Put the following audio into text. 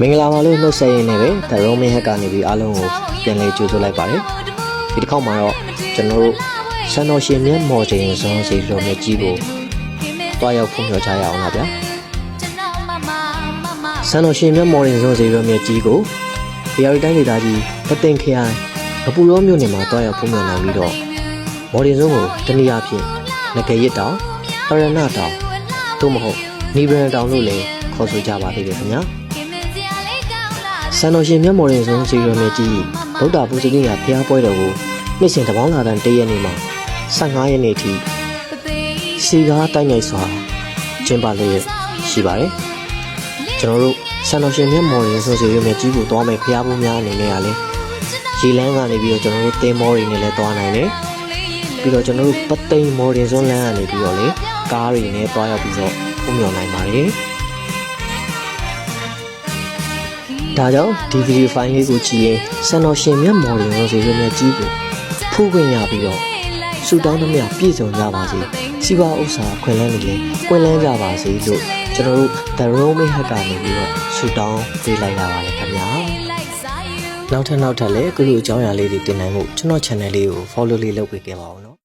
မင်္ဂလာပါလို့နှုတ်ဆက်ရင်းနဲ့ပဲ The Roman Hack ကနေပြီးအားလုံးကိုပြန်လည်ကြိုဆိုလိုက်ပါတယ်ဒီတစ်ခေါက်မှာတော့ကျွန်တော်တို့စံတော်ရှင်မြတ်မော်ချိန်ဇွန်စီတော်မြတ်ကြီးကိုတွားရောက်ဖွင့်ပြချရအောင်လားဗျာစံတော်ရှင်မြတ်မော်ချိန်ဇွန်စီတော်မြတ်ကြီးကိုဒီရီတိုင်းဒေသကြီးပသိမ်ခရိုင်အပူရောမြို့နယ်မှာတွားရောက်ဖွင့်ပြနိုင်ပြီးတော့မော်ချိန်ဇွန်ကိုတနည်းအားဖြင့်ငကရစ်တောင်ပရဏတောင်သို့မဟုတ်နီဗရန်တောင်လို့လည်းခေါ်ဆိုကြပါသေးတယ်ခင်ဗျာ စံတော်ရှင်မြတ်မော်ရင်ဆုံးစီရမေကြီးဗုဒ္ဓဘုဇနိယဘုရားပွဲတော်ကိုနှစ်စဉ်တပေါင်းလာတဲ့တရက်နေ့မှာ15ရက်နေ့ထိစီကားတိုက်မြိုက်စွာကျင်းပလျက်ရှိပါတယ်ကျွန်တော်တို့စံတော်ရှင်မြတ်မော်ရင်ဆုံးစီရမေကြီးကိုတွားမယ်ဘုရားဘုရားအနေနဲ့ကလည်းရေလန်းကနေပြီးတော့ကျွန်တော်တို့တင်းမော်တွေနဲ့လည်းတွားနိုင်တယ်ပြီးတော့ကျွန်တော်တို့ပသိမ်မော်ရင်ဆုံးလမ်းကနေပြီးတော့လေကားတွေနဲ့တွားရောက်ပြီးတော့ပုံမျောနိုင်ပါတယ် ဒါကြောင့်ဒီဗီဒီယိုဖိုင်လေးကိုကြည့်ရင်စံတော်ရှင်မြတ်မော်ဒယ်ရောစေရွမြတ်ကြီးကိုဖူးခွင့်ရပြီးတော့ဆူတောင်းသမျှပြည့်စုံကြပါစေစီးပွားဥစ္စာခွင့်လန်းနေလေခွင့်လန်းကြပါစေလို့ကျွန်တော်တို့ The Roman Hack ကနေပြီးတော့ဆူတောင်းပေးလိုက်ရပါတယ်ခင်ဗျာနောက်ထပ်နောက်ထပ်လည်းအခုလိုအကြောင်းအရာလေးတွေတင်နိုင်မှုကျွန်တော် channel လေးကို follow လေးလုပ်ပေးခဲ့ပါဦးနော်